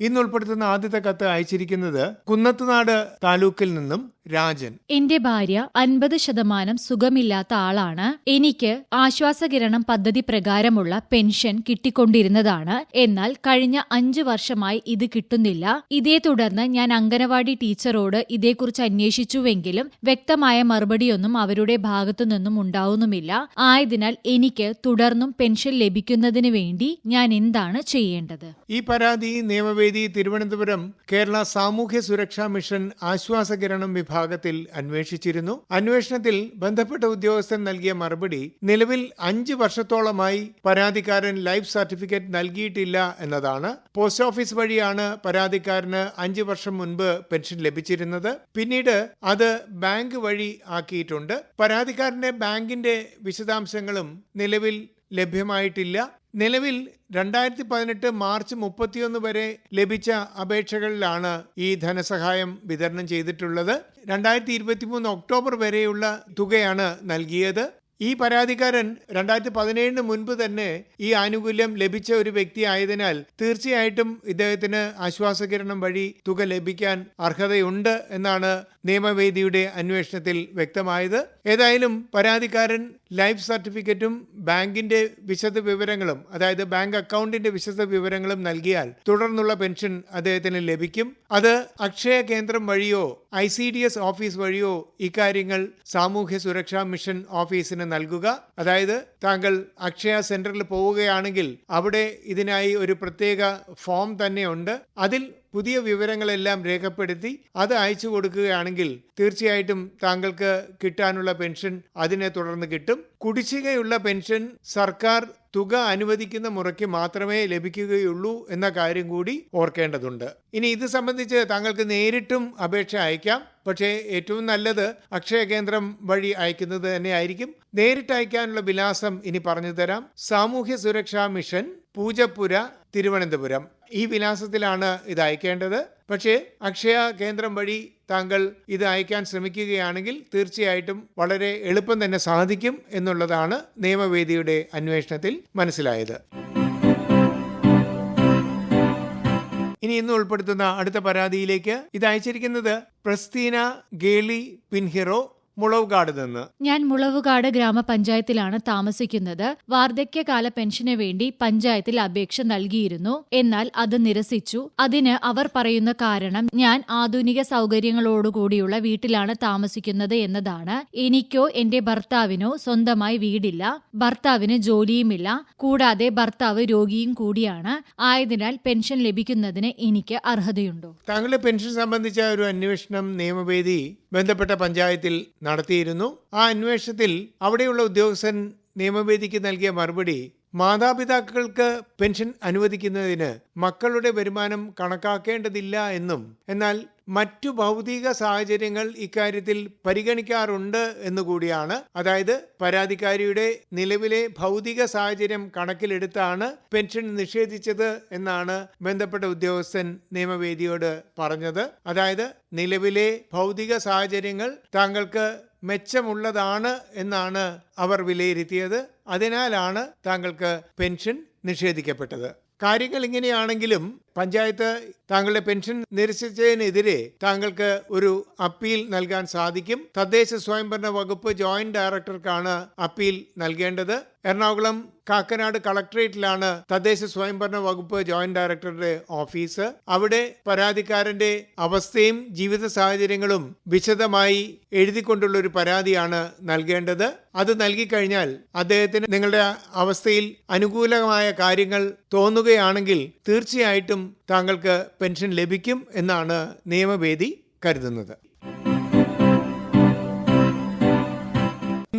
ഇന്ന് ഉൾപ്പെടുത്തുന്ന ആദ്യത്തെ കത്ത് അയച്ചിരിക്കുന്നത് കുന്നത്തുനാട് താലൂക്കിൽ നിന്നും രാജൻ. എന്റെ ഭാര്യ അൻപത് ശതമാനം സുഖമില്ലാത്ത ആളാണ്. എനിക്ക് ആശ്വാസകിരണം പദ്ധതി പ്രകാരമുള്ള പെൻഷൻ കിട്ടിക്കൊണ്ടിരുന്നതാണ്. എന്നാൽ കഴിഞ്ഞ അഞ്ചു വർഷമായി ഇത് കിട്ടുന്നില്ല. ഇതേ തുടർന്ന് ഞാൻ അംഗനവാടി ടീച്ചറോട് ഇതേക്കുറിച്ച് അന്വേഷിച്ചുവെങ്കിലും വ്യക്തമായ മറുപടിയൊന്നും അവരുടെ ഭാഗത്തു നിന്നും ഉണ്ടാവുന്നുമില്ല. ആയതിനാൽ എനിക്ക് തുടർന്നും പെൻഷൻ ലഭിക്കുന്നതിന് വേണ്ടി ഞാൻ എന്താണ് ചെയ്യേണ്ടത്? ഈ പരാതി നിയമവേദി തിരുവനന്തപുരം കേരള സാമൂഹ്യ സുരക്ഷാ മിഷൻ ആശ്വാസകിരണം വിഭാഗത്തിൽ അന്വേഷിച്ചിരുന്നു. അന്വേഷണത്തിൽ ബന്ധപ്പെട്ട ഉദ്യോഗസ്ഥൻ നൽകിയ മറുപടി നിലവിൽ അഞ്ച് വർഷത്തോളമായി പരാതിക്കാരൻ ലൈഫ് സർട്ടിഫിക്കറ്റ് നൽകിയിട്ടില്ല എന്നതാണ്. പോസ്റ്റ് ഓഫീസ് വഴിയാണ് പരാതിക്കാരന് അഞ്ച് വർഷം മുൻപ് പെൻഷൻ ലഭിച്ചിരുന്നത്. പിന്നീട് അത് ബാങ്ക് വഴി ആക്കിയിട്ടുണ്ട്. പരാതിക്കാരന്റെ ബാങ്കിന്റെ വിശദാംശങ്ങളും നിലവിൽ ലഭ്യമായിട്ടില്ല. നിലവിൽ രണ്ടായിരത്തി പതിനെട്ട് മാർച്ച് മുപ്പത്തിയൊന്ന് വരെ ലഭിച്ച അപേക്ഷകളിലാണ് ഈ ധനസഹായം വിതരണം ചെയ്തിട്ടുള്ളത്. രണ്ടായിരത്തി ഇരുപത്തിമൂന്ന് ഒക്ടോബർ വരെയുള്ള തുകയാണ് നൽകിയത്. ഈ പരാതിക്കാരൻ രണ്ടായിരത്തി പതിനേഴിന് മുൻപ് തന്നെ ഈ ആനുകൂല്യം ലഭിച്ച ഒരു വ്യക്തി ആയതിനാൽ തീർച്ചയായിട്ടും ഇദ്ദേഹത്തിന് ആശ്വാസകിരണം വഴി തുക ലഭിക്കാൻ അർഹതയുണ്ട് എന്നാണ് നിയമവേദിയുടെ അന്വേഷണത്തിൽ വ്യക്തമായത്. ഏതായാലും പരാതിക്കാരൻ ലൈഫ് സർട്ടിഫിക്കറ്റും ബാങ്കിന്റെ വിശദ വിവരങ്ങളും അതായത് ബാങ്ക് അക്കൗണ്ടിന്റെ വിശദ വിവരങ്ങളും നൽകിയാൽ തുടർന്നുള്ള പെൻഷൻ അദ്ദേഹത്തിന് ലഭിക്കും. അത് അക്ഷയ കേന്ദ്രം വഴിയോ I C D S office വഴിയോ ഇക്കാര്യങ്ങൾ സാമൂഹ്യ സുരക്ഷാ മിഷൻ ഓഫീസിന് നൽകുക. അതായത് താങ്കൾ അക്ഷയ സെന്ററിൽ പോവുകയാണെങ്കിൽ അവിടെ ഇതിനായി ഒരു പ്രത്യേക ഫോം തന്നെയുണ്ട്. അതിൽ പുതിയ വിവരങ്ങളെല്ലാം രേഖപ്പെടുത്തി അത് അയച്ചു കൊടുക്കുകയാണെങ്കിൽ തീർച്ചയായിട്ടും താങ്കൾക്ക് കിട്ടാനുള്ള പെൻഷൻ അതിനെ തുടർന്ന് കിട്ടും. കുടിശ്ശികയുള്ള പെൻഷൻ സർക്കാർ തുക അനുവദിക്കുന്ന മുറയ്ക്ക് മാത്രമേ ലഭിക്കുകയുള്ളൂ എന്ന കാര്യം കൂടി ഓർക്കേണ്ടതുണ്ട്. ഇനി ഇത് സംബന്ധിച്ച് താങ്കൾക്ക് നേരിട്ടും അപേക്ഷ അയക്കാം. പക്ഷേ ഏറ്റവും നല്ലത് അക്ഷയ കേന്ദ്രം വഴി അയക്കുന്നത് തന്നെയായിരിക്കും. നേരിട്ട് അയക്കാനുള്ള വിലാസം ഇനി പറഞ്ഞു തരാം. സാമൂഹ്യ സുരക്ഷാ മിഷൻ പൂജപ്പുര തിരുവനന്തപുരം. ഈ വിലാസത്തിലാണ് ഇത് അയക്കേണ്ടത്. പക്ഷേ അക്ഷയ കേന്ദ്രം വഴി താങ്കൾ ഇത് അയക്കാൻ ശ്രമിക്കുകയാണെങ്കിൽ തീർച്ചയായിട്ടും വളരെ എളുപ്പം തന്നെ സാധിക്കും എന്നുള്ളതാണ് നിയമവേദിയുടെ അന്വേഷണത്തിൽ മനസ്സിലായത്. ഇനി ഇന്ന് ഉൾപ്പെടുത്തുന്ന അടുത്ത പരാതിയിലേക്ക് ഇത് അയച്ചിരിക്കുന്നത് പ്രസ്തീന ഗേളി പിൻഹിറോ മുളവുകാട് നിന്ന്. ഞാൻ മുളവുകാട് ഗ്രാമപഞ്ചായത്തിലാണ് താമസിക്കുന്നത്. വാർദ്ധക്യകാല പെൻഷന് വേണ്ടി പഞ്ചായത്തിൽ അപേക്ഷ നൽകിയിരുന്നു. എന്നാൽ അത് നിരസിച്ചു. അതിന് അവർ പറയുന്ന കാരണം ഞാൻ ആധുനിക സൗകര്യങ്ങളോടുകൂടിയുള്ള വീട്ടിലാണ് താമസിക്കുന്നത് എന്നതാണ്. എനിക്കോ എന്റെ ഭർത്താവിനോ സ്വന്തമായി വീടില്ല. ഭർത്താവിന് ജോലിയുമില്ല. കൂടാതെ ഭർത്താവ് രോഗിയും കൂടിയാണ്. ആയതിനാൽ പെൻഷൻ ലഭിക്കുന്നതിന് എനിക്ക് അർഹതയുണ്ടോ? താങ്കളുടെ പെൻഷൻ സംബന്ധിച്ച ഒരു അന്വേഷണം നിയമവേദി ബന്ധപ്പെട്ട പഞ്ചായത്തിൽ നടത്തിയിരുന്നു. ആ അന്വേഷണത്തിൽ അവിടെയുള്ള ഉദ്യോഗസ്ഥൻ നിയമവേദിക്ക് നൽകിയ മറുപടി മാതാപിതാക്കൾക്ക് പെൻഷൻ അനുവദിക്കുന്നതിന് മക്കളുടെ വരുമാനം കണക്കാക്കേണ്ടതില്ല എന്നും എന്നാൽ മറ്റു ഭൗതിക സാഹചര്യങ്ങൾ ഇക്കാര്യത്തിൽ പരിഗണിക്കാറുണ്ട് എന്നുകൂടിയാണ് അതായത് പരാതിക്കാരിയുടെ നിലവിലെ ഭൗതിക സാഹചര്യം കണക്കിലെടുത്താണ് പെൻഷൻ നിഷേധിച്ചത് എന്നാണ് ബന്ധപ്പെട്ട ഉദ്യോഗസ്ഥൻ നിയമവേദിയോട് പറഞ്ഞത്. അതായത് നിലവിലെ ഭൗതിക സാഹചര്യങ്ങൾ താങ്കൾക്ക് മെച്ചമുള്ളതാണ് എന്നാണ് അവർ വിലയിരുത്തിയത്. അതിനാലാണ് താങ്കൾക്ക് പെൻഷൻ നിഷേധിക്കപ്പെട്ടത്. കാര്യങ്ങൾ ഇങ്ങനെയാണെങ്കിലും പഞ്ചായത്ത് താങ്കളുടെ പെൻഷൻ നിരസിച്ചതിനെതിരെ താങ്കൾക്ക് ഒരു അപ്പീൽ നൽകാൻ സാധിക്കും. തദ്ദേശ സ്വയംഭരണ വകുപ്പ് ജോയിന്റ് ഡയറക്ടർക്കാണ് അപ്പീൽ നൽകേണ്ടത്. എറണാകുളം കാക്കനാട് കളക്ടറേറ്റിലാണ് തദ്ദേശ സ്വയംഭരണ വകുപ്പ് ജോയിന്റ് ഡയറക്ടറുടെ ഓഫീസ്. അവിടെ പരാതിക്കാരന്റെ അവസ്ഥയും ജീവിത സാഹചര്യങ്ങളും വിശദമായി എഴുതിക്കൊണ്ടുള്ള ഒരു പരാതിയാണ് നൽകേണ്ടത്. അത് നൽകിക്കഴിഞ്ഞാൽ അദ്ദേഹത്തിന് നിങ്ങളുടെ അവസ്ഥയിൽ അനുകൂലമായ കാര്യങ്ങൾ തോന്നുകയാണെങ്കിൽ തീർച്ചയായിട്ടും താങ്കൾക്ക് പെൻഷൻ ലഭിക്കും എന്നാണ് നിയമവേദി കരുതുന്നത്.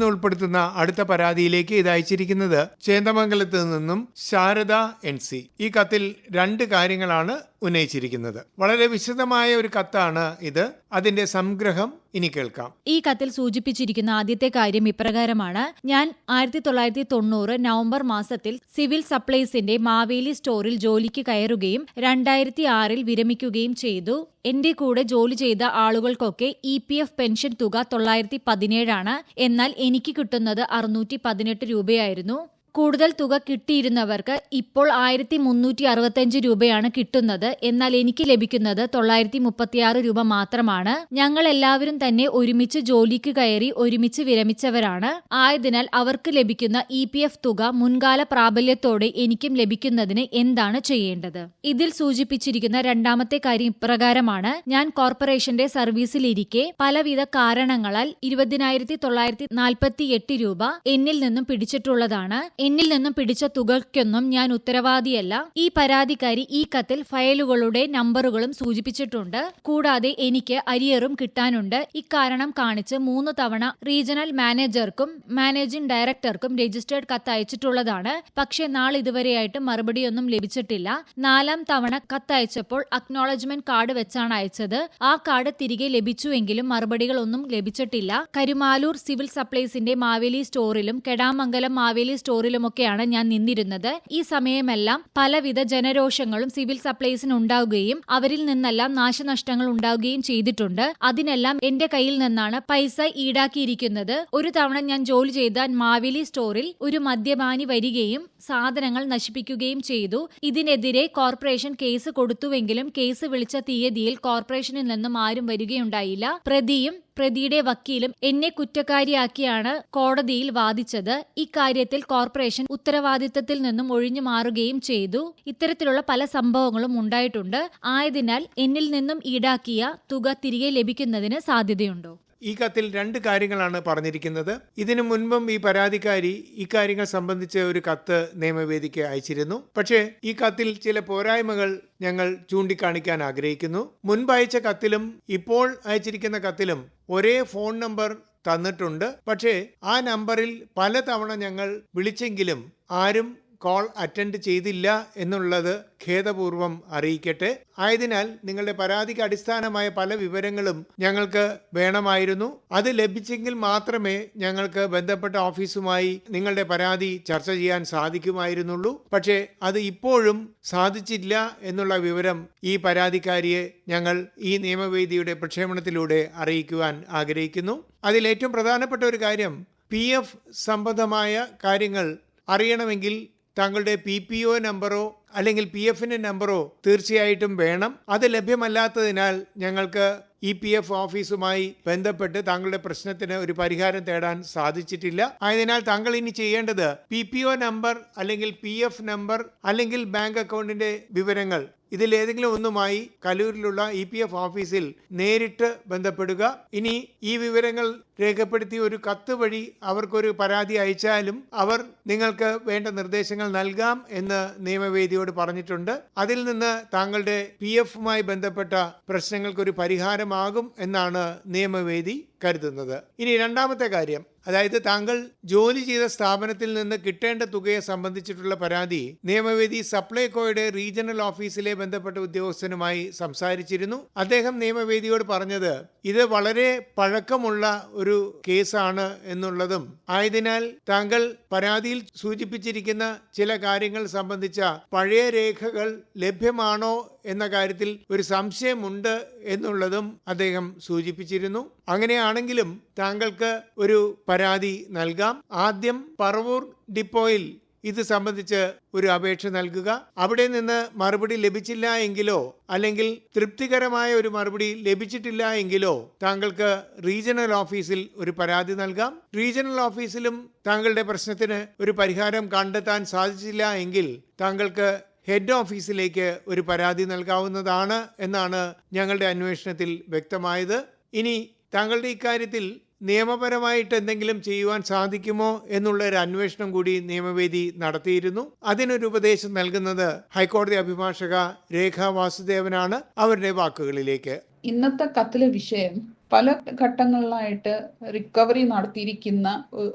ഉൾപ്പെടുത്തുന്ന അടുത്ത പരാതിയിലേക്ക് ഇത് അയച്ചിരിക്കുന്നത് ചേന്ദമംഗലത്ത് നിന്നും ശാരദ എൻ സി. ഈ കത്തിൽ രണ്ട് കാര്യങ്ങളാണ് ഉന്നയിച്ചിരിക്കുന്നത്. വളരെ വിശദമായ ഒരു കത്താണ് ഇത്. അതിന്റെ സംഗ്രഹം ഇനി കേൾക്കാം. ഈ കത്തിൽ സൂചിപ്പിച്ചിരിക്കുന്ന ആദ്യത്തെ കാര്യം ഇപ്രകാരമാണ്. ഞാൻ ആയിരത്തി തൊള്ളായിരത്തി തൊണ്ണൂറ് നവംബർ മാസത്തിൽ സിവിൽ സപ്ലൈസിന്റെ മാവേലി സ്റ്റോറിൽ ജോലിക്ക് കയറുകയും രണ്ടായിരത്തി ആറിൽ വിരമിക്കുകയും ചെയ്തു. എന്റെ കൂടെ ജോലി ചെയ്ത ആളുകൾക്കൊക്കെ ഇ പി എഫ് പെൻഷൻ തുക തൊള്ളായിരത്തി പതിനേഴാണ് എന്നാൽ എനിക്ക് കിട്ടുന്നത് അറുന്നൂറ്റി പതിനെട്ട് രൂപയായിരുന്നു. കൂടുതൽ തുക കിട്ടിയിരുന്നവർക്ക് ഇപ്പോൾ ആയിരത്തി മുന്നൂറ്റി അറുപത്തിയഞ്ച് രൂപയാണ് കിട്ടുന്നത്. എന്നാൽ എനിക്ക് ലഭിക്കുന്നത് തൊള്ളായിരത്തി മുപ്പത്തിയാറ് രൂപ മാത്രമാണ്. ഞങ്ങൾ എല്ലാവരും തന്നെ ഒരുമിച്ച് ജോലിക്ക് കയറി ഒരുമിച്ച് വിരമിച്ചവരാണ്. ആയതിനാൽ അവർക്ക് ലഭിക്കുന്ന ഇ പി എഫ് തുക മുൻകാല പ്രാബല്യത്തോടെ എനിക്കും ലഭിക്കുന്നതിന് എന്താണ് ചെയ്യേണ്ടത്? ഇതിൽ സൂചിപ്പിച്ചിരിക്കുന്ന രണ്ടാമത്തെ കാര്യം ഇപ്രകാരമാണ്. ഞാൻ കോർപ്പറേഷന്റെ സർവീസിലിരിക്കെ പലവിധ കാരണങ്ങളാൽ ഇരുപതിനായിരത്തി തൊള്ളായിരത്തി നാൽപ്പത്തി എട്ട് രൂപ എന്നിൽ നിന്നും പിടിച്ചിട്ടുള്ളതാണ്. എന്നിൽ നിന്നും പിടിച്ച തുകയ്ക്കൊന്നും ഞാൻ ഉത്തരവാദിയല്ല. ഈ പരാതിക്കാരി ഈ കത്തിൽ ഫയലുകളുടെ നമ്പറുകളും സൂചിപ്പിച്ചിട്ടുണ്ട്. കൂടാതെ എനിക്ക് അരിയറും കിട്ടാനുണ്ട്. ഇക്കാരണം കാണിച്ച് മൂന്ന് തവണ റീജിയണൽ മാനേജർക്കും മാനേജിംഗ് ഡയറക്ടർക്കും രജിസ്റ്റേർഡ് കത്ത് അയച്ചിട്ടുള്ളതാണ് പക്ഷേ നാളിതുവരെയായിട്ട് മറുപടിയൊന്നും ലഭിച്ചിട്ടില്ല. നാലാം തവണ കത്തയച്ചപ്പോൾ അക്നോളജ്മെന്റ് കാർഡ് വെച്ചാണ് അയച്ചത്. ആ കാർഡ് തിരികെ ലഭിച്ചുവെങ്കിലും മറുപടികളൊന്നും ലഭിച്ചിട്ടില്ല. കരുമാലൂർ സിവിൽ സപ്ലൈസിന്റെ മാവേലി സ്റ്റോറിലും കെടാമംഗലം മാവേലി സ്റ്റോറിലുമൊക്കെയാണ് ഞാൻ നിന്നിരുന്നത്. ഈ സമയമെല്ലാം പലവിധ ജനരോഷങ്ങളും സിവിൽ സപ്ലൈസിന് ഉണ്ടാവുകയും അവരിൽ നിന്നെല്ലാം നാശനഷ്ടങ്ങൾ ഉണ്ടാവുകയും ചെയ്തിട്ടുണ്ട്. അതിനെല്ലാം എന്റെ കയ്യിൽ നിന്നാണ് പൈസ ഈടാക്കിയിരിക്കുന്നത്. ഒരു തവണ ഞാൻ ജോലി ചെയ്ത മാവേലി സ്റ്റോറിൽ ഒരു മദ്യപാനി വരികയും സാധനങ്ങൾ നശിപ്പിക്കുകയും ചെയ്തു. ഇതിനെതിരെ കോർപ്പറേഷൻ കേസ് കൊടുത്തുവെങ്കിലും കേസ് വിളിച്ച തീയതിയിൽ കോർപ്പറേഷനിൽ നിന്നും ആരും വരികയുണ്ടായില്ല. പ്രതിയും പ്രതിയുടെ വക്കീലും എന്നെ കുറ്റക്കാരിയാക്കിയാണ് കോടതിയിൽ വാദിച്ചത്. ഇക്കാര്യത്തിൽ കോർപ്പറേഷൻ ഉത്തരവാദിത്തത്തിൽ നിന്നും ഒഴിഞ്ഞു മാറുകയും ചെയ്തു. ഇത്തരത്തിലുള്ള പല സംഭവങ്ങളും ഉണ്ടായിട്ടുണ്ട്. ആയതിനാൽ എന്നിൽ നിന്നും ഈടാക്കിയ തുക തിരികെ ലഭിക്കുന്നതിന് സാധ്യതയുണ്ടോ? ഈ കത്തിൽ രണ്ട് കാര്യങ്ങളാണ് പറഞ്ഞിരിക്കുന്നത്. ഇതിനു മുൻപും ഈ പരാതിക്കാരി ഇക്കാര്യങ്ങൾ സംബന്ധിച്ച് ഒരു കത്ത് നിയമവേദിക്ക് അയച്ചിരുന്നു. പക്ഷേ ഈ കത്തിൽ ചില പോരായ്മകൾ ഞങ്ങൾ ചൂണ്ടിക്കാണിക്കാൻ ആഗ്രഹിക്കുന്നു. മുൻപ് അയച്ച കത്തിലും ഇപ്പോൾ അയച്ചിരിക്കുന്ന കത്തിലും ഒരേ ഫോൺ നമ്പർ തന്നിട്ടുണ്ട്. പക്ഷേ ആ നമ്പറിൽ പലതവണ ഞങ്ങൾ വിളിച്ചെങ്കിലും ആരും കോൾ അറ്റൻഡ് ചെയ്തില്ല എന്നുള്ളത് ഖേദപൂർവം അറിയിക്കട്ടെ. ആയതിനാൽ നിങ്ങളുടെ പരാതിക്ക് അടിസ്ഥാനമായ പല വിവരങ്ങളും ഞങ്ങൾക്ക് വേണമായിരുന്നു. അത് ലഭിച്ചെങ്കിൽ മാത്രമേ ഞങ്ങൾക്ക് ബന്ധപ്പെട്ട ഓഫീസുമായി നിങ്ങളുടെ പരാതി ചർച്ച ചെയ്യാൻ സാധിക്കുമായിരുന്നുള്ളൂ. പക്ഷേ അത് ഇപ്പോഴും സാധിച്ചില്ല എന്നുള്ള വിവരം ഈ പരാതിക്കാരിയെ ഞങ്ങൾ ഈ നിയമവേദിയുടെ പ്രക്ഷേപണത്തിലൂടെ അറിയിക്കുവാൻ ആഗ്രഹിക്കുന്നു. അതിൽ ഏറ്റവും പ്രധാനപ്പെട്ട ഒരു കാര്യം പി എഫ് സംബന്ധമായ കാര്യങ്ങൾ അറിയണമെങ്കിൽ താങ്കളുടെ പി പി ഒ നമ്പറോ അല്ലെങ്കിൽ പി എഫിന്റെ നമ്പറോ തീർച്ചയായിട്ടും വേണം. അത് ലഭ്യമല്ലാത്തതിനാൽ ഞങ്ങൾക്ക് ഇ പി എഫ് ഓഫീസുമായി ബന്ധപ്പെട്ട് താങ്കളുടെ പ്രശ്നത്തിന് ഒരു പരിഹാരം തേടാൻ സാധിച്ചിട്ടില്ല. ആയതിനാൽ താങ്കൾ ഇനി ചെയ്യേണ്ടത് പി പി ഒ നമ്പർ അല്ലെങ്കിൽ പി എഫ് നമ്പർ അല്ലെങ്കിൽ ബാങ്ക് അക്കൗണ്ടിന്റെ വിവരങ്ങൾ ഇതിലേതെങ്കിലും ഒന്നുമായി കലൂരിലുള്ള ഇ പി എഫ് ഓഫീസിൽ നേരിട്ട് ബന്ധപ്പെടുക. ഇനി ഈ വിവരങ്ങൾ രേഖപ്പെടുത്തി ഒരു കത്ത് വഴി അവർക്കൊരു പരാതി അയച്ചാലും അവർ നിങ്ങൾക്ക് വേണ്ട നിർദ്ദേശങ്ങൾ നൽകാം എന്ന് നിയമവേദിയോട് പറഞ്ഞിട്ടുണ്ട്. അതിൽ നിന്ന് താങ്കളുടെ പി എഫുമായി ബന്ധപ്പെട്ട പ്രശ്നങ്ങൾക്കൊരു പരിഹാരമാകും എന്നാണ് നിയമവേദി കരുതുന്നത്. ഇനി രണ്ടാമത്തെ കാര്യം. അതായത് താങ്കൾ ജോലി ചെയ്ത സ്ഥാപനത്തിൽ നിന്ന് കിട്ടേണ്ട തുകയെ സംബന്ധിച്ചിട്ടുള്ള പരാതി നിയമവേദി സപ്ലൈകോയുടെ റീജിയണൽ ഓഫീസിലെ ബന്ധപ്പെട്ട ഉദ്യോഗസ്ഥനുമായി സംസാരിച്ചിരുന്നു. അദ്ദേഹം നിയമവേദിയോട് പറഞ്ഞത് ഇത് വളരെ പഴക്കമുള്ള ഒരു കേസാണ് എന്നുള്ളതും ആയതിനാൽ താങ്കൾ പരാതിയിൽ സൂചിപ്പിച്ചിരിക്കുന്ന ചില കാര്യങ്ങൾ സംബന്ധിച്ച പഴയ രേഖകൾ ലഭ്യമാണോ എന്ന കാര്യത്തിൽ ഒരു സംശയമുണ്ട് എന്നുള്ളതും അദ്ദേഹം സൂചിപ്പിച്ചിരുന്നു. അങ്ങനെയാണെങ്കിലും താങ്കൾക്ക് ഒരു പരാതി നൽകാം. ആദ്യം പറവൂർ ഡിപ്പോയിൽ ഇത് സംബന്ധിച്ച് ഒരു അപേക്ഷ നൽകുക. അവിടെ നിന്ന് മറുപടി ലഭിച്ചില്ല എങ്കിലോ അല്ലെങ്കിൽ തൃപ്തികരമായ ഒരു മറുപടി ലഭിച്ചിട്ടില്ല എങ്കിലോ താങ്കൾക്ക് റീജിയണൽ ഓഫീസിൽ ഒരു പരാതി നൽകാം. റീജിയണൽ ഓഫീസിലും താങ്കളുടെ പ്രശ്നത്തിന് ഒരു പരിഹാരം കണ്ടെത്താൻ സാധിച്ചില്ല എങ്കിൽ താങ്കൾക്ക് ഹെഡ് ഓഫീസിലേക്ക് ഒരു പരാതി നൽകാവുന്നതാണ് എന്നാണ് ഞങ്ങളുടെ അന്വേഷണത്തിൽ വ്യക്തമായത്. ഇനി താങ്കളുടെ ഇക്കാര്യത്തിൽ നിയമപരമായിട്ട് എന്തെങ്കിലും ചെയ്യുവാൻ സാധിക്കുമോ എന്നുള്ള ഒരു അന്വേഷണം കൂടി നിയമവേദി നടത്തിയിരുന്നു. അതിനൊരു ഉപദേശം നൽകുന്നത് ഹൈക്കോടതി അഭിഭാഷക രേഖ വാസുദേവനാണ്. അവരുടെ വാക്കുകളിലേക്ക്. ഇന്നത്തെ കത്തിലെ വിഷയം പല ഘട്ടങ്ങളിലായിട്ട് റിക്കവറി നടത്തിയിരിക്കുന്ന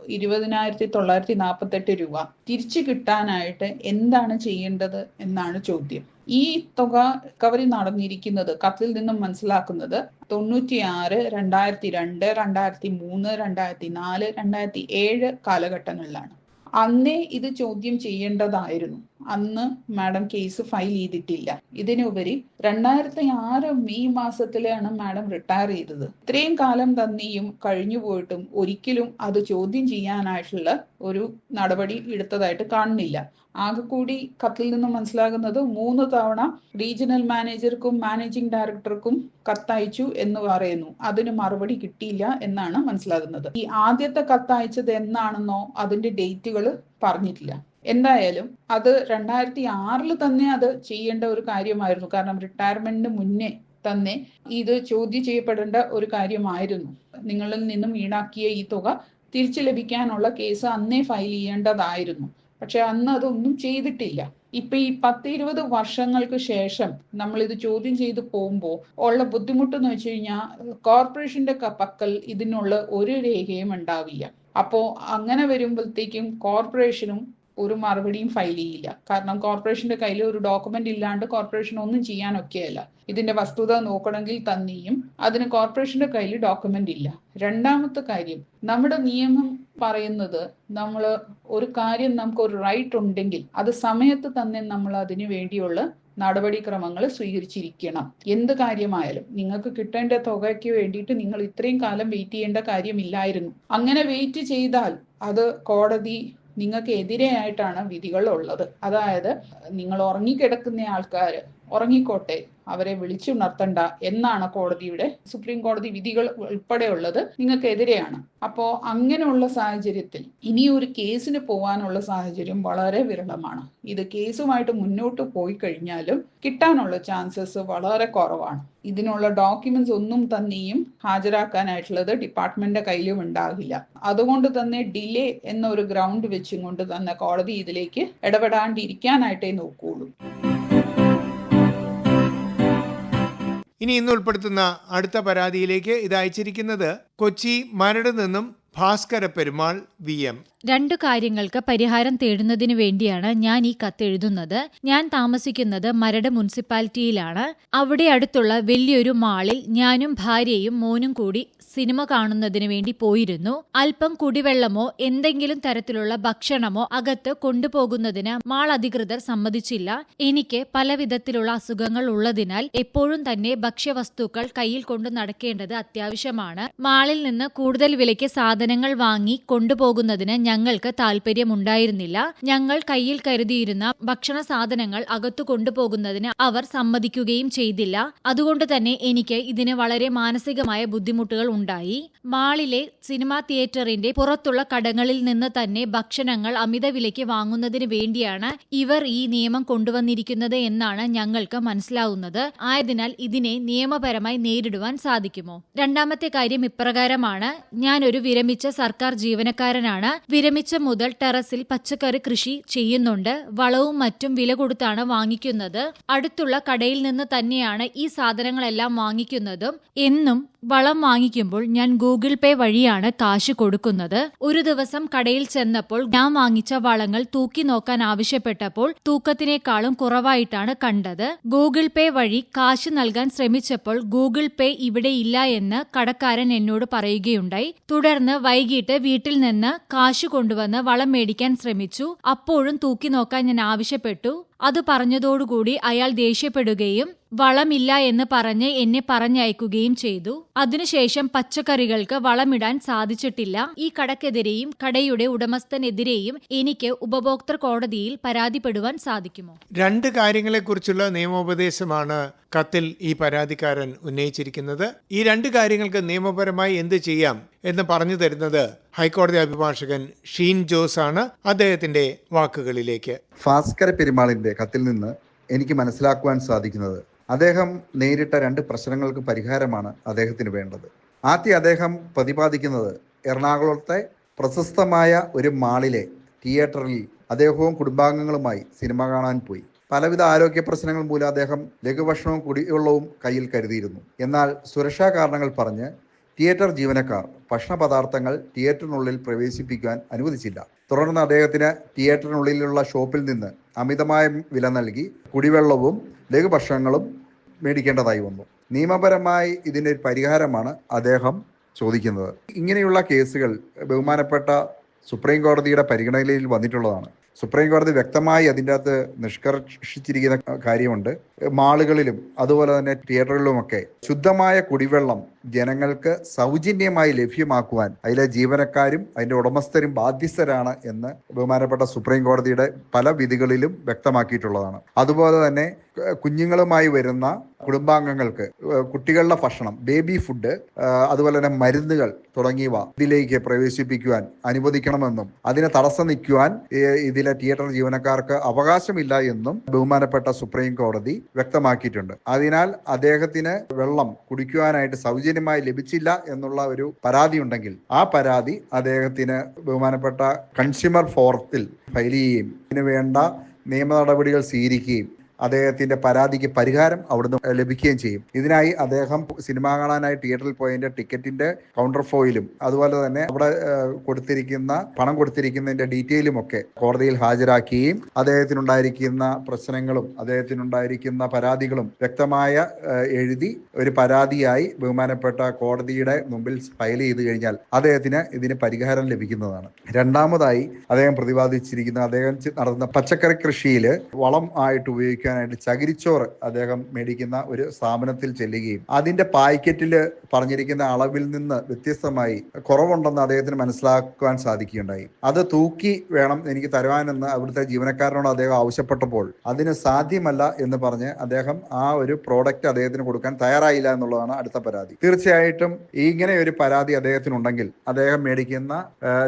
ഇരുപതിനായിരത്തി തൊള്ളായിരത്തി നാൽപ്പത്തെട്ട് രൂപ തിരിച്ചു കിട്ടാനായിട്ട് എന്താണ് ചെയ്യേണ്ടത് എന്നാണ് ചോദ്യം. ഈ തുക റിക്കവറി നടന്നിരിക്കുന്നത് കത്തിൽ നിന്നും മനസ്സിലാക്കുന്നത് തൊണ്ണൂറ്റിയാറ് രണ്ടായിരത്തി രണ്ട് രണ്ടായിരത്തി മൂന്ന് രണ്ടായിരത്തി നാല് രണ്ടായിരത്തി ഏഴ് കാലഘട്ടങ്ങളിലാണ്. അന്നേ ഇത് ചോദ്യം ചെയ്യേണ്ടതായിരുന്നു. അന്ന് മാഡം കേസ് ഫയൽ ചെയ്തിട്ടില്ല. ഇതിനുപരി രണ്ടായിരത്തി ആറ് മെയ് മാസത്തിലാണ് മാഡം റിട്ടയർ ചെയ്തത്. ഇത്രയും കാലം തന്നെയും കഴിഞ്ഞു പോയിട്ടും ഒരിക്കലും അത് ചോദ്യം ചെയ്യാനായിട്ടുള്ള ഒരു നടപടി എടുത്തതായിട്ട് കാണുന്നില്ല. ആകെ കൂടി കത്തിൽ നിന്ന് മനസ്സിലാകുന്നത് മൂന്ന് തവണ റീജിയണൽ മാനേജർക്കും മാനേജിംഗ് ഡയറക്ടർക്കും കത്തയച്ചു എന്ന് പറയുന്നു. അതിന് മറുപടി കിട്ടിയില്ല എന്നാണ് മനസ്സിലാകുന്നത്. ഈ ആദ്യത്തെ കത്തയച്ചത് എന്നാണെന്നോ അതിന്റെ ഡേറ്റുകൾ പറഞ്ഞിട്ടില്ല. എന്തായാലും അത് രണ്ടായിരത്തി ആറിൽ തന്നെ അത് ചെയ്യേണ്ട ഒരു കാര്യമായിരുന്നു. കാരണം റിട്ടയർമെന്റിന് മുന്നേ തന്നെ ഇത് ചോദ്യം ചെയ്യപ്പെടേണ്ട ഒരു കാര്യമായിരുന്നു. നിങ്ങളിൽ നിന്നും ഈടാക്കിയ ഈ തുക തിരിച്ചു ലഭിക്കാനുള്ള കേസ് അന്നേ ഫയൽ ചെയ്യേണ്ടതായിരുന്നു. പക്ഷെ അന്ന് അതൊന്നും ചെയ്തിട്ടില്ല. ഇപ്പൊ ഈ പത്ത് ഇരുപത് വർഷങ്ങൾക്ക് ശേഷം നമ്മൾ ഇത് ചോദ്യം ചെയ്ത് പോകുമ്പോൾ ഉള്ള ബുദ്ധിമുട്ട് എന്ന് വെച്ച് കഴിഞ്ഞാൽ കോർപ്പറേഷന്റെ പക്കൽ ഇതിനുള്ള ഒരു രേഖയും ഉണ്ടാവില്ല. അപ്പോ അങ്ങനെ വരുമ്പോഴത്തേക്കും കോർപ്പറേഷനും ഒരു മറുപടിയും ഫയൽ ചെയ്യില്ല. കാരണം കോർപ്പറേഷന്റെ കയ്യിൽ ഒരു ഡോക്യുമെന്റ് ഇല്ലാണ്ട് കോർപ്പറേഷൻ ഒന്നും ചെയ്യാനൊക്കെയല്ല. ഇതിന്റെ വസ്തുത നോക്കണമെങ്കിൽ തന്നെയും അതിന് കോർപ്പറേഷന്റെ കയ്യിൽ ഡോക്യുമെന്റ് ഇല്ല. രണ്ടാമത്തെ കാര്യം നമ്മുടെ നിയമം പറയുന്നത് നമ്മൾ ഒരു കാര്യം നമുക്ക് ഒരു റൈറ്റ് ഉണ്ടെങ്കിൽ അത് സമയത്ത് തന്നെ നമ്മൾ അതിന് വേണ്ടിയുള്ള നടപടിക്രമങ്ങൾ സ്വീകരിച്ചിരിക്കണം. എന്ത് കാര്യമായാലും നിങ്ങൾക്ക് കിട്ടേണ്ട തുകയ്ക്ക് വേണ്ടിയിട്ട് നിങ്ങൾ ഇത്രയും കാലം വെയിറ്റ് ചെയ്യേണ്ട കാര്യമില്ലായിരുന്നു. അങ്ങനെ വെയിറ്റ് ചെയ്താൽ അത് കോടതി നിങ്ങൾക്ക് എതിരെയായിട്ടാണ് വിധികൾ ഉള്ളത് അതായത് നിങ്ങൾ ഉറങ്ങിക്കിടക്കുന്ന ആൾക്കാർ ഉറങ്ങിക്കോട്ടെ അവരെ വിളിച്ചുണർത്തണ്ട എന്നാണ് കോടതിയുടെ സുപ്രീം കോടതി വിധികൾ ഉൾപ്പെടെയുള്ളത് നിങ്ങൾക്കെതിരെയാണ്. അപ്പോ അങ്ങനെയുള്ള സാഹചര്യത്തിൽ ഇനി ഒരു കേസിന് പോകാനുള്ള സാഹചര്യം വളരെ വിരളമാണ്. ഇത് കേസുമായിട്ട് മുന്നോട്ട് പോയി കഴിഞ്ഞാലും കിട്ടാനുള്ള ചാൻസസ് വളരെ കുറവാണ്. ഇതിനുള്ള ഡോക്യുമെന്റ്സ് ഒന്നും തന്നെയും ഹാജരാക്കാനായിട്ടുള്ളത് ഡിപ്പാർട്ട്മെന്റിന്റെ കയ്യിലും ഉണ്ടാകില്ല. അതുകൊണ്ട് തന്നെ ഡിലേ എന്നൊരു ഗ്രൗണ്ട് വെച്ചും കൊണ്ട് തന്നെ കോടതി ഇതിലേക്ക് ഇടപെടാണ്ടിരിക്കാനായിട്ടേ നോക്കുകയുള്ളൂ ഇനി ഇന്ന് ഉൾപ്പെടുത്തുന്ന അടുത്ത പരാതിയിലേക്ക് ഇത് അയച്ചിരിക്കുന്നത് കൊച്ചി മരട് നിന്നും ഭാസ്കര പെരുമാൾ വി എം. രണ്ടു കാര്യങ്ങൾക്ക് പരിഹാരം തേടുന്നതിനു വേണ്ടിയാണ് ഞാൻ ഈ കത്തെഴുതുന്നത് ഞാൻ താമസിക്കുന്നത് മരട് മുനിസിപ്പാലിറ്റിയിലാണ്. അവിടെ അടുത്തുള്ള വലിയൊരു മാളിൽ ഞാനും ഭാര്യയും മോനും കൂടി സിനിമ കാണുന്നതിന് വേണ്ടി പോയിരുന്നു. അല്പം കുടിവെള്ളമോ എന്തെങ്കിലും തരത്തിലുള്ള ഭക്ഷണമോ അകത്ത് കൊണ്ടുപോകുന്നതിന് മാൾ അധികൃതർ സമ്മതിച്ചില്ല. എനിക്ക് പല വിധത്തിലുള്ള അസുഖങ്ങൾ ഉള്ളതിനാൽ എപ്പോഴും തന്നെ ഭക്ഷ്യവസ്തുക്കൾ കയ്യിൽ കൊണ്ടു നടക്കേണ്ടത് അത്യാവശ്യമാണ്. മാളിൽ നിന്ന് കൂടുതൽ വിലയ്ക്ക് സാധനങ്ങൾ വാങ്ങി കൊണ്ടുപോകുന്നതിന് ഞങ്ങൾക്ക് താല്പര്യമുണ്ടായിരുന്നില്ല ഞങ്ങൾ കയ്യിൽ കരുതിയിരുന്ന ഭക്ഷണ സാധനങ്ങൾ അകത്തു കൊണ്ടുപോകുന്നതിന് അവർ സമ്മതിക്കുകയും ചെയ്തില്ല. അതുകൊണ്ട് തന്നെ എനിക്ക് ഇതിന് വളരെ മാനസികമായ ബുദ്ധിമുട്ടുകൾ ഉണ്ടായി. മാളിലെ സിനിമാ തിയേറ്ററിന്റെ പുറത്തുള്ള കടകളിൽ നിന്ന് തന്നെ ഭക്ഷണങ്ങൾ അമിത വിലയ്ക്ക് വാങ്ങുന്നതിന് വേണ്ടിയാണ് ഇവർ ഈ നിയമം കൊണ്ടുവന്നിരിക്കുന്നത് എന്നാണ് ഞങ്ങൾക്ക് മനസ്സിലാവുന്നത്. ആയതിനാൽ ഇതിനെ നിയമപരമായി നേരിടുവാൻ സാധിക്കുമോ? രണ്ടാമത്തെ കാര്യം ഇപ്രകാരമാണ്. ഞാൻ ഒരു വിരമിച്ച സർക്കാർ ജീവനക്കാരനാണ്. വിരമിച്ച മുതൽ ടെറസിൽ പച്ചക്കറി കൃഷി ചെയ്യുന്നുണ്ട്. വളവും മറ്റും വില കൊടുത്താണ് വാങ്ങിക്കുന്നത്. അടുത്തുള്ള കടയിൽ നിന്ന് തന്നെയാണ് ഈ സാധനങ്ങളെല്ലാം വാങ്ങിക്കുന്നതും. എന്നും വളം വാങ്ങിക്കുമ്പോൾ ഞാൻ ഗൂഗിൾ പേ വഴിയാണ് കാശ് കൊടുക്കുന്നത്. ഒരു ദിവസം കടയിൽ ചെന്നപ്പോൾ ഞാൻ വാങ്ങിച്ച വളങ്ങൾ തൂക്കി നോക്കാൻ ആവശ്യപ്പെട്ടപ്പോൾ തൂക്കത്തിനേക്കാളും കുറവായിട്ടാണ് കണ്ടത്. ഗൂഗിൾ പേ വഴി കാശ് നൽകാൻ ശ്രമിച്ചപ്പോൾ ഗൂഗിൾ പേ ഇവിടെ ഇല്ല എന്ന് കടക്കാരൻ എന്നോട് പറയുകയുണ്ടായി. തുടർന്ന് വൈകിട്ട് വീട്ടിൽ നിന്ന് കാശ് കൊണ്ടുവന്ന് വളം മേടിക്കാൻ ശ്രമിച്ചു. അപ്പോഴും തൂക്കി നോക്കാൻ ഞാൻ ആവശ്യപ്പെട്ടു. അത് പറഞ്ഞതോടുകൂടി അയാൾ ദേഷ്യപ്പെടുകയും വളമില്ല എന്ന് പറഞ്ഞ് എന്നെ പറഞ്ഞയക്കുകയും ചെയ്തു. അതിനുശേഷം പച്ചക്കറികൾക്ക് വളമിടാൻ സാധിച്ചിട്ടില്ല. ഈ കടക്കെതിരെയും കടയുടെ ഉടമസ്ഥനെതിരെയും എനിക്ക് ഉപഭോക്തൃ കോടതിയിൽ പരാതിപ്പെടുവാൻ സാധിക്കുമോ? രണ്ട് കാര്യങ്ങളെക്കുറിച്ചുള്ള നിയമോപദേശമാണ് കത്തിൽ ഈ പരാതിക്കാരൻ ഉന്നയിച്ചിരിക്കുന്നത്. ഈ രണ്ട് കാര്യങ്ങൾക്ക് നിയമപരമായി എന്ത് ചെയ്യാം എന്ന് പറഞ്ഞു തരുന്നത് ഹൈക്കോടതി അഭിഭാഷകൻ ഷീൻ ജോസ് ആണ് അദ്ദേഹത്തിന്റെ വാക്കുകളിലേക്ക്. ഭാസ്കര പെരുമാളിന്റെ കത്തിൽ നിന്ന് എനിക്ക് മനസ്സിലാക്കുവാൻ സാധിക്കുന്നത് അദ്ദേഹം നേരിട്ട രണ്ട് പ്രശ്നങ്ങൾക്ക് പരിഹാരമാണ് അദ്ദേഹത്തിന് വേണ്ടത്. ആദ്യം അദ്ദേഹം പ്രതിപാദിക്കുന്നത് എറണാകുളത്തെ പ്രശസ്തമായ ഒരു മാളിലെ തിയേറ്ററിൽ അദ്ദേഹവും കുടുംബാംഗങ്ങളുമായി സിനിമ കാണാൻ പോയി. പലവിധ ആരോഗ്യ പ്രശ്നങ്ങൾ മൂലം അദ്ദേഹം ലഘുഭക്ഷണവും കുടിവെള്ളവും കയ്യിൽ കരുതിയിരുന്നു. എന്നാൽ സുരക്ഷാ കാരണങ്ങൾ പറഞ്ഞ് തിയേറ്റർ ജീവനക്കാർ ഭക്ഷണ പദാർത്ഥങ്ങൾ തിയേറ്ററിനുള്ളിൽ പ്രവേശിപ്പിക്കാൻ അനുവദിച്ചില്ല. തുടർന്ന് അദ്ദേഹത്തിന് തിയേറ്ററിനുള്ളിലുള്ള ഷോപ്പിൽ നിന്ന് അമിതമായ വില നൽകി കുടിവെള്ളവും ലഘുഭക്ഷണങ്ങളും മേടിക്കേണ്ടതായി വന്നു. നിയമപരമായി ഇതിന്റെ പരിഹാരമാണ് അദ്ദേഹം ചോദിക്കുന്നത്. ഇങ്ങനെയുള്ള കേസുകൾ ബഹുമാനപ്പെട്ട സുപ്രീം കോടതിയുടെ പരിഗണനയിൽ വന്നിട്ടുള്ളതാണ്. സുപ്രീം കോടതി വ്യക്തമായി അതിന്റെ അകത്ത് നിഷ്കർഷിച്ചിരിക്കുന്ന കാര്യമുണ്ട്. മാളുകളിലും അതുപോലെ തന്നെ തിയേറ്ററുകളിലുമൊക്കെ ശുദ്ധമായ കുടിവെള്ളം ജനങ്ങൾക്ക് സൗജന്യമായി ലഭ്യമാക്കുവാൻ അതിലെ ജീവനക്കാരും അതിന്റെ ഉടമസ്ഥരും ബാധ്യസ്ഥരാണ് എന്ന് ബഹുമാനപ്പെട്ട സുപ്രീം കോടതിയുടെ പല വിധികളിലും വ്യക്തമാക്കിയിട്ടുള്ളതാണ്. അതുപോലെ തന്നെ കുഞ്ഞുങ്ങളുമായി വരുന്ന കുടുംബാംഗങ്ങൾക്ക് കുട്ടികളുടെ ഭക്ഷണം ബേബി ഫുഡ് അതുപോലെ തന്നെ മരുന്നുകൾ തുടങ്ങിയവ ഇതിലേക്ക് പ്രവേശിപ്പിക്കുവാൻ അനുവദിക്കണമെന്നും അതിന് തടസ്സം നിൽക്കുവാൻ ഇതിലെ തിയേറ്റർ ജീവനക്കാർക്ക് അവകാശമില്ല എന്നും ബഹുമാനപ്പെട്ട സുപ്രീം കോടതി വ്യക്തമാക്കിയിട്ടുണ്ട്. അതിനാൽ അദ്ദേഹത്തിന് വെള്ളം കുടിക്കുവാനായിട്ട് സൗജന്യമായി ലഭിച്ചില്ല എന്നുള്ള ഒരു പരാതി ഉണ്ടെങ്കിൽ ആ പരാതി അദ്ദേഹത്തിന് ബഹുമാനപ്പെട്ട കൺസ്യൂമർ ഫോറത്തിൽ ഫയൽ ചെയ്യുകയും ഇതിന് വേണ്ട നിയമ നടപടികൾ സ്വീകരിക്കുകയും അദ്ദേഹത്തിന്റെ പരാതിക്ക് പരിഹാരം അവിടുന്ന് ലഭിക്കുകയും ചെയ്യും. ഇതിനായി അദ്ദേഹം സിനിമ കാണാനായി തിയേറ്ററിൽ പോയതിന്റെ ടിക്കറ്റിന്റെ കൗണ്ടർ ഫോയിലും അതുപോലെ തന്നെ അവിടെ കൊടുത്തിരിക്കുന്ന പണം കൊടുത്തിരിക്കുന്നതിന്റെ ഡീറ്റെയിലും ഒക്കെ കോടതിയിൽ ഹാജരാക്കുകയും അദ്ദേഹത്തിനുണ്ടായിരിക്കുന്ന പ്രശ്നങ്ങളും അദ്ദേഹത്തിനുണ്ടായിരിക്കുന്ന പരാതികളും വ്യക്തമായ എഴുതി ഒരു പരാതിയായി ബഹുമാനപ്പെട്ട കോടതിയുടെ മുമ്പിൽ ഫയൽ ചെയ്ത് കഴിഞ്ഞാൽ അദ്ദേഹത്തിന് ഇതിന് പരിഹാരം ലഭിക്കുന്നതാണ്. രണ്ടാമതായി അദ്ദേഹം പ്രതിപാദിച്ചിരിക്കുന്ന അദ്ദേഹം നടന്ന പച്ചക്കറി കൃഷിയിൽ വളം ആയിട്ട് ഉപയോഗിക്കാനായിട്ട് ചകിരിച്ചോറ് അദ്ദേഹം മേടിക്കുന്ന ഒരു സ്ഥാപനത്തിൽ ചെല്ലുകയും അതിന്റെ പാക്കറ്റിൽ പറഞ്ഞിരിക്കുന്ന അളവിൽ നിന്ന് വ്യത്യസ്തമായി കുറവുണ്ടെന്ന് അദ്ദേഹത്തിന് മനസ്സിലാക്കുവാൻ സാധിക്കുകയുണ്ടായി. അത് തൂക്കി വേണം എനിക്ക് തരുവാനെന്ന് അവിടുത്തെ ജീവനക്കാരനോട് അദ്ദേഹം ആവശ്യപ്പെട്ടപ്പോൾ അതിന് സാധ്യമല്ല എന്ന് പറഞ്ഞ് അദ്ദേഹം ആ ഒരു പ്രോഡക്റ്റ് അദ്ദേഹത്തിന് കൊടുക്കാൻ തയ്യാറായില്ല എന്നുള്ളതാണ് അടുത്ത പരാതി. തീർച്ചയായിട്ടും ഇങ്ങനെ ഒരു പരാതി അദ്ദേഹത്തിനുണ്ടെങ്കിൽ അദ്ദേഹം മേടിക്കുന്ന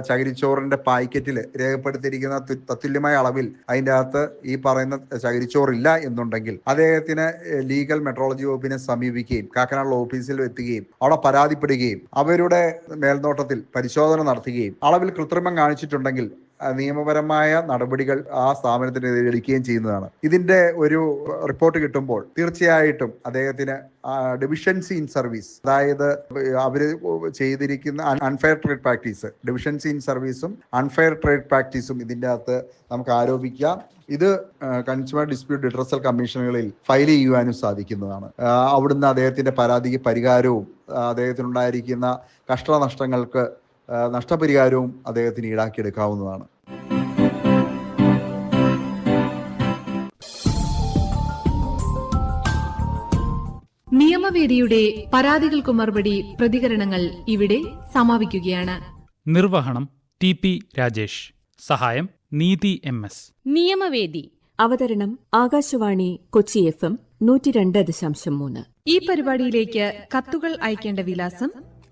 ചകിരിച്ചോറിന്റെ പാക്കറ്റിൽ രേഖപ്പെടുത്തിയിരിക്കുന്ന തത്തുല്യമായ അളവിൽ അതിന്റെ അകത്ത് ഈ പറയുന്ന ചകിരിച്ചോറില്ല എന്നുണ്ടെങ്കിൽ അദ്ദേഹത്തിന് ലീഗൽ മെട്രോളജി വകുപ്പിനെ സമീപിക്കുകയും കാക്കനാട് ഓഫീസിൽ എത്തുകയും അവിടെ പരാതിപ്പെടുകയും അവരുടെ മേൽനോട്ടത്തിൽ പരിശോധന നടത്തുകയും അളവിൽ കൃത്രിമം കാണിച്ചിട്ടുണ്ടെങ്കിൽ നിയമപരമായ നടപടികൾ ആ സ്ഥാപനത്തിനെതിരെ എടുക്കുകയും ചെയ്യുന്നതാണ്. ഇതിന്റെ ഒരു റിപ്പോർട്ട് കിട്ടുമ്പോൾ തീർച്ചയായിട്ടും അദ്ദേഹത്തിന് ഡെഫിഷ്യൻസി ഇൻ സർവീസ് അതായത് അവർ ചെയ്തിരിക്കുന്ന unfair trade practice deficiency in സർവീസും അൺഫെയർ ട്രേഡ് പ്രാക്ടീസും ഇതിന്റെ അകത്ത് നമുക്ക് ആരോപിക്കാം. ഇത് കൺസ്യൂമർ ഡിസ്പ്യൂട്ട് ഡിട്രസൽ കമ്മീഷനുകളിൽ ഫയൽ ചെയ്യുവാനും സാധിക്കുന്നതാണ്. അവിടുന്ന് അദ്ദേഹത്തിന്റെ പരാതിക്ക് പരിഹാരവും അദ്ദേഹത്തിനുണ്ടായിരിക്കുന്ന കഷ്ടനഷ്ടങ്ങൾക്ക് നഷ്ടപരിഹാരവും അദ്ദേഹത്തിന് ഈടാക്കിയെടുക്കാവുന്നതാണ്. നിയമവേദിയുടെ പരാതികൾക്ക് മറുപടി പ്രതികരണങ്ങൾ ഇവിടെ സമാപിക്കുകയാണ്. നിർവഹണം ടി പി രാജേഷ്. സഹായം നീതി എം എസ്. നിയമവേദി അവതരണം ആകാശവാണി കൊച്ചി എഫ് എം നൂറ്റി രണ്ട് ദശാംശം മൂന്ന്. ഈ പരിപാടിയിലേക്ക് കത്തുകൾ അയക്കേണ്ട വിലാസം